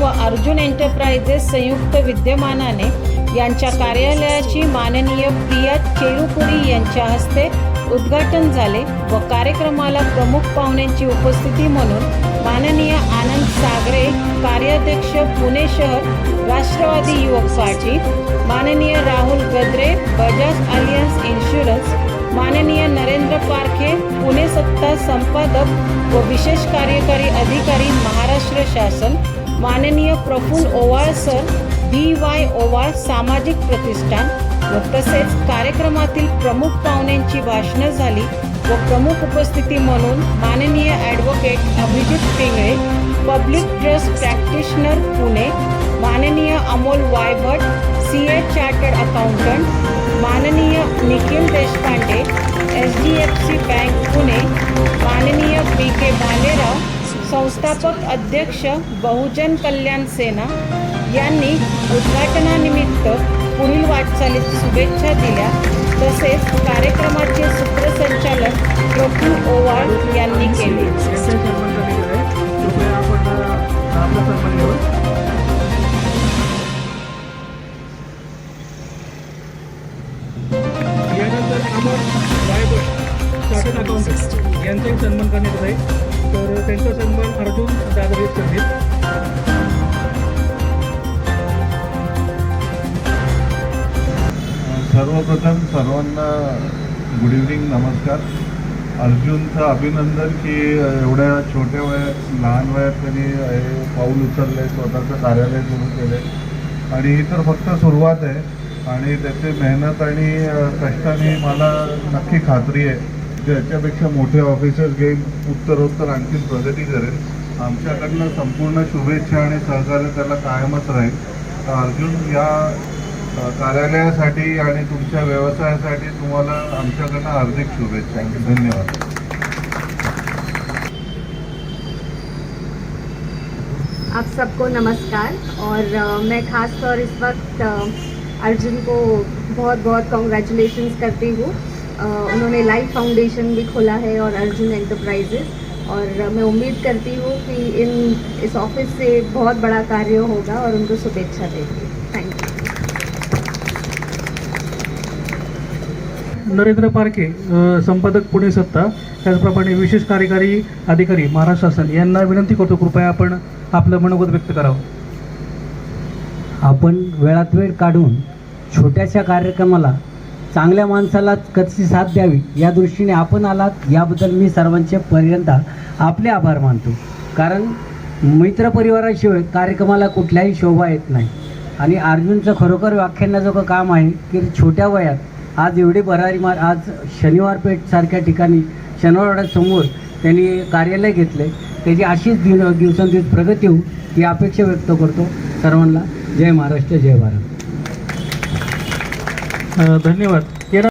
व अर्जुन एंटरप्राइजेस संयुक्त विद्यमानाने यांच्या कार्यालयाची माननीय प्रिया चेरुपुरी यांच्या हस्ते उद्घाटन झाले व कार्यक्रमाला प्रमुख पाहुण्यांची उपस्थिती म्हणून माननीय आनंद सागरे कार्याध्यक्ष पुणे शहर राष्ट्रवादी युवक पार्टी माननीय राहुल गद्रे बजाज अलियन्स इन्शुरन्स माननीय नरेंद्र पारखे पुणे सत्ता संपादक व विशेष कार्यकारी अधिकारी महाराष्ट्र शासन माननीय Praful Owal sir V Y Owal सामाजिक प्रतिष्ठान व तसेच कार्यक्रमातील प्रमुख पाहुण्यांची भाषणं झाली व प्रमुख उपस्थिती म्हणून माननीय advocate Abhijit Pingale public trust practitioner Pune माननीय Amol Waybhat C A chartered accountant माननीय Nikhil Deshpande H D F C bank Pune माननीय बी के भालेराव संस्थापक अध्यक्ष बहुजन कल्याण सेना यांनी उद्घाटनानिमित्त पुढील वाटचालीत शुभेच्छा दिल्या. तसेच कार्यक्रमाचे सूत्रसंचालन प्रफुल ओवाळ यांनी केले. यानंतर यांचाही सन्मान करण्यात आहे तर त्यांचा सन्मान अर्जुन दादवीत करतील. सर्वप्रथम सर्वांना गुड इव्हनिंग नमस्कार. अर्जुनचं अभिनंदन की एवढ्या छोट्या वयात लहान वयात त्यांनी हे पाऊल उचलले स्वतःचं कार्यालय सुरू केले. आणि ही तर फक्त सुरुवात आहे. आणि त्याची मेहनत आणि कष्टाने मला नक्की खात्री आहे. ज्याच्यापेक्षा याच्यापेक्षा मोठे ऑफिसर्स घेईन उत्तरोत्तर आणखी प्रगती करेल. आमच्याकडनं संपूर्ण शुभेच्छा आणि सहकार्य त्याला कायमच राहील. तर अर्जुन या कार्यालयासाठी आणि तुमच्या व्यवसायासाठी तुम्हाला आमच्याकडनं हार्दिक शुभेच्छा. धन्यवाद. आप सबको नमस्कार और मैं खास तौर इस वक्त अर्जुन को बहुत बहुत कॉन्ग्रेचुलेशंस करती हूँ। उन्होंने लाइफ फाउंडेशन भी खोला है और अर्जुन एंटरप्राइजेस और मैं उम्मीद करती हूँ कि इन इस ऑफिस से बहुत बड़ा कार्य होगा और उनको शुभेच्छा देती हूँ थैंक यू नरेंद्र पारखे संपादक पुणे सत्ता त्याचप्रमाणे विशेष कार्यकारी अधिकारी महाराष्ट्र शासन यांना विनंती करतो कृपया आपण आपलं मनोगत व्यक्त करावं. आपण वेळात वेळ काढून छोट्याशा कार्यक्रमाला चांगल्या माणसाला कशी साथ द्यावी? या दृष्टीने आपण आलात याबद्दल मी सर्वांचे पर्यंत आपले आभार मानतो. कारण मित्रपरिवाराशिवाय कार्यक्रमाला कुठल्याही शोभा येत नाही. आणि अर्जुनचं खरोखर व्याख्यानाचं काम आहे की छोट्या वयात आज एवढी भरारी मार आज शनिवार पेठसारख्या ठिकाणी शनिवारवाड्यासमोर त्यांनी कार्यालय घेतले. त्याची अशीच दिव दिवसेंदिवस प्रगती होऊ ही अपेक्षा व्यक्त करतो सर्वांना. जय महाराष्ट्र जय भारत. धन्यवाद.